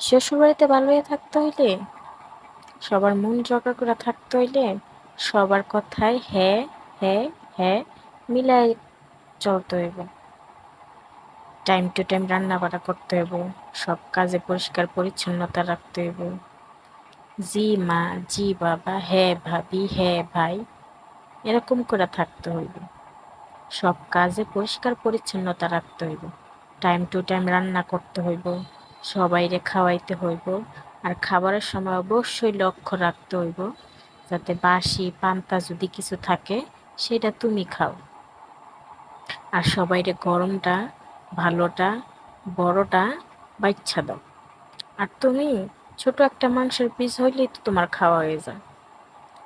শ্বশুরবাড়িতে ভালো হয়ে থাকতে হইলে? সবার মন জগা করে থাকতে হইলে সবার কথায় হ্যাঁ হ্যাঁ হ্যাঁ মিলাই চলতে হইব। টাইম টু টাইম রান্না বাড়া করতে হইব। সব কাজে পরিষ্কার পরিচ্ছন্নতা রাখতে হইব। জি মা, জি বাবা হ্যাঁ ভাবি হ্যাঁ ভাই, এরকম করে থাকতে হইব। সব কাজে পরিষ্কার পরিচ্ছন্নতা রাখতে হইব। টাইম টু টাইম রান্না করতে হইব। সবাইরে খাওয়াইতে হইব। আর খাবারের সময় অবশ্যই লক্ষ্য রাখতে হইব যাতে বাসি পান্তা যদি কিছু থাকে, সেটা তুমি খাও। আর সবাইরে গরমটা, ভালোটা, বড়টা বাচ্চা দাও। আর তুমি ছোট একটা মাংসের পিস হইলেই তো তোমার খাওয়া হয়ে যায়।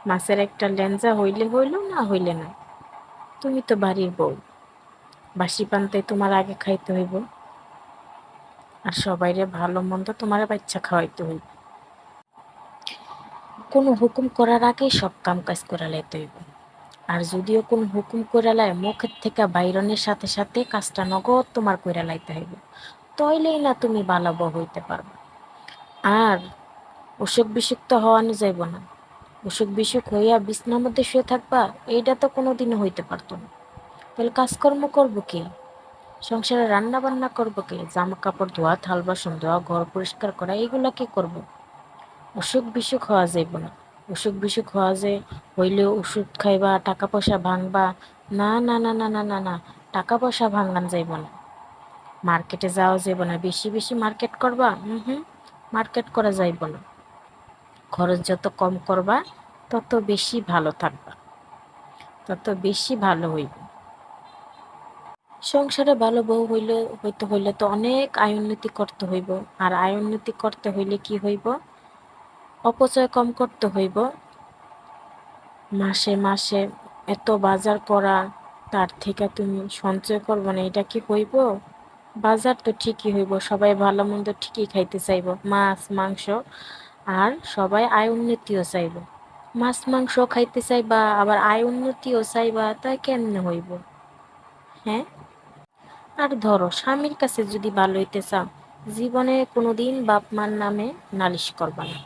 মাছের একটা লেঞ্জা হইলে হইল, না হইলে না তুমি তো বাড়ির বউ। বাসি পান্তায় তোমার আগে খাইতে হইব। আর সবাইরে ভালো মন্দ তোমার বাচ্চা খাওয়াইতে হইব। কোনো হুকুম করার আগেই সব কাম কাজ করে লাইতে হইব। আর যদিও কোন হুকুম করে লাই মুখের থেকে বাইরনের সাথে সাথে কাজটা নগদ তোমার করে লাইতে হইব। তইলেই না তুমি বালাব হইতে পারবে। আর অসুখ বিসুখ তো হওয়ানো যাইব না। অসুখ বিসুখ হইয়া বিছনার মধ্যে শুয়ে থাকবা, এইটা তো কোনোদিনও হইতে পারতো না। তাহলে কাজকর্ম করব কি? সংসারে রান্না বান্না করব কি? জামা কাপড় ধোয়া, থাল বাসন ধোয়া, ঘর পরিষ্কার করা এইগুলা কি করব? অসুখ বিসুখ হওয়া যাইব না। অসুখ বিসুখ হওয়া যে হইলেও ওষুধ খাইবা টাকা পয়সা ভাঙবা, না না না না না না না টাকা পয়সা ভাঙান যাইব না। মার্কেটে যাওয়া যাইব না। বেশি বেশি মার্কেট করবা? হুম হুম, মার্কেট করা যাইব না। খরচ যত কম করবা, তত বেশি ভালো থাকবা। তত বেশি ভালো হইব। সংসারে ভালো বউ হইলে, হইতে হইলে তো অনেক আয় উন্নতি করতে হইব। আর আয় উন্নতি করতে হইলে কি হইব? অপচয় কম করতে হইব। মাসে মাসে এত বাজার করা, তার থেকে তুমি সঞ্চয় করব না, এটা কি হইব? বাজার তো ঠিকই হইব, সবাই ভালো মন্দ ঠিকই খাইতে চাইব, মাছ, মাংস, আর সবাই আয় উন্নতিও চাইব। মাছ, মাংস খাইতে চাইবা, আবার আয় উন্নতিও চাইবা তাই কেমনে হইব? হ্যাঁ? আর ধরো, স্বামীর কাছে যদি ভালো হইতে চাও, জীবনে কোনোদিন বাপ মার নামে নালিশ করবা না।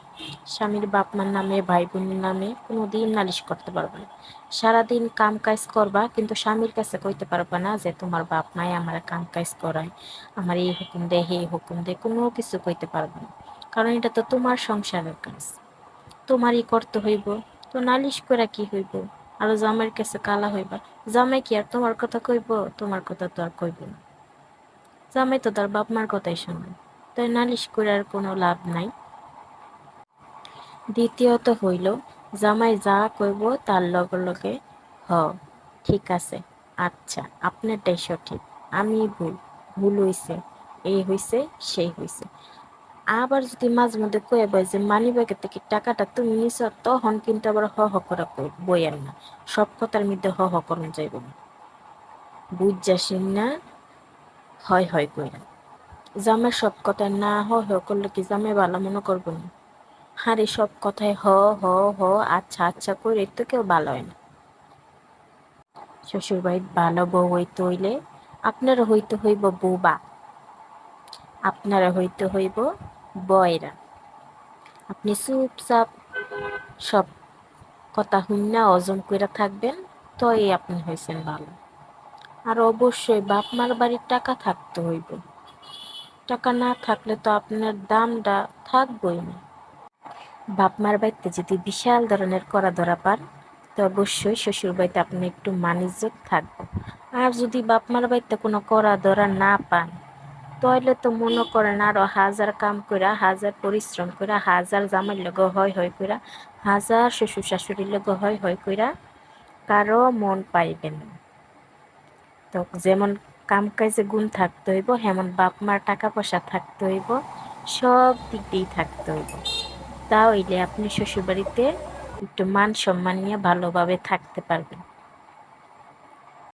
স্বামীর বাপ মার নামে ভাই বোনের নামে কোনোদিন নালিশ করতে পারবা না। সারাদিন কাম কাজ করবা, কিন্তু স্বামীর কাছে কইতে পারবা না যে, তোমার বাপ মাই আমার কাম কাজ করায়, আমার এই হুকুম দে হে হুকুম দে, কোনো কিছু কইতে পারবা না। কারণ এটা তো তোমার সংসারের কাজ। তোমারই করতে হইব, তো নালিশ করা কি হইব? আরও জামাইয়ের কাছে কালা হইবা। জামাই কি আর তোমার কথা কইব? তোমার কথা তো আর কইব না। জামাই তো তার বাপ মার কথাই শুনবে তাই নালিশ করে আর কোনো লাভ নাই। দ্বিতীয়ত হইল, জামাই যা কইব তার লগে লগে, হ, ঠিক আছে আচ্ছা আপনারটাই সঠিক। আমি ভুল ভুল হইছে এই হইছে সেই হইছে। আবার যদি মাঝে মধ্যে কয়ে বয় যে, মানি ব্যাগের থেকে টাকাটা তুমি নিছ তখন কিন্তু আবার হ হ করে বইয়ের না। সব কথার মধ্যে হ হ করুন যাইব না। বুঝ না, হয় হয় কইরা। জামাই সব কথায় না হ হ করলে কি জামাই ভালো মনে করব না? হারে সব কথায় হ হ হ আচ্ছা আচ্ছা করে তো কেউ ভালো হয় না। শ্বশুর বাড়ির ভালো বউ হইতে হইলে আপনারা হইতে হইব বৌবা। আপনারা হইতে হইব বয়রা। আপনি চুপচাপ সব কথা হুন্না অজম করে থাকবেন তই আপনি হয়েছেন ভালো। আর অবশ্যই বাপ মার বাড়ির টাকা থাকতে হইব। টাকা না থাকলে তো আপনার দামটা থাকবই না। বাপ মার বাড়িতে যদি বিশাল ধরনের করা ধরা পান, তো অবশ্যই শ্বশুর বাড়িতে আপনি একটু মানিজ্য থাকব। আর যদি বাপ মার বাড়িতে কোনো করা ধরা না পান তাহলে তো মনে করেন আরও হাজার কাম কইরা, হাজার পরিশ্রম কইরা, হাজার জামাই লগ হয় হয় কইরা, হাজার শ্বশুর শাশুড়ির লগ হয় হয় কইরা কারও মন পাইবেন না। তো যেমন কাম কাজে গুণ থাকতে হইব, হেমন বাপ মার টাকা পয়সা থাকতে হইব, সব দিক দিয়েই থাকতে হইব। তা হইলে আপনি শ্বশুরবাড়িতে একটু মান সম্মান নিয়ে ভালোভাবে থাকতে পারবেন।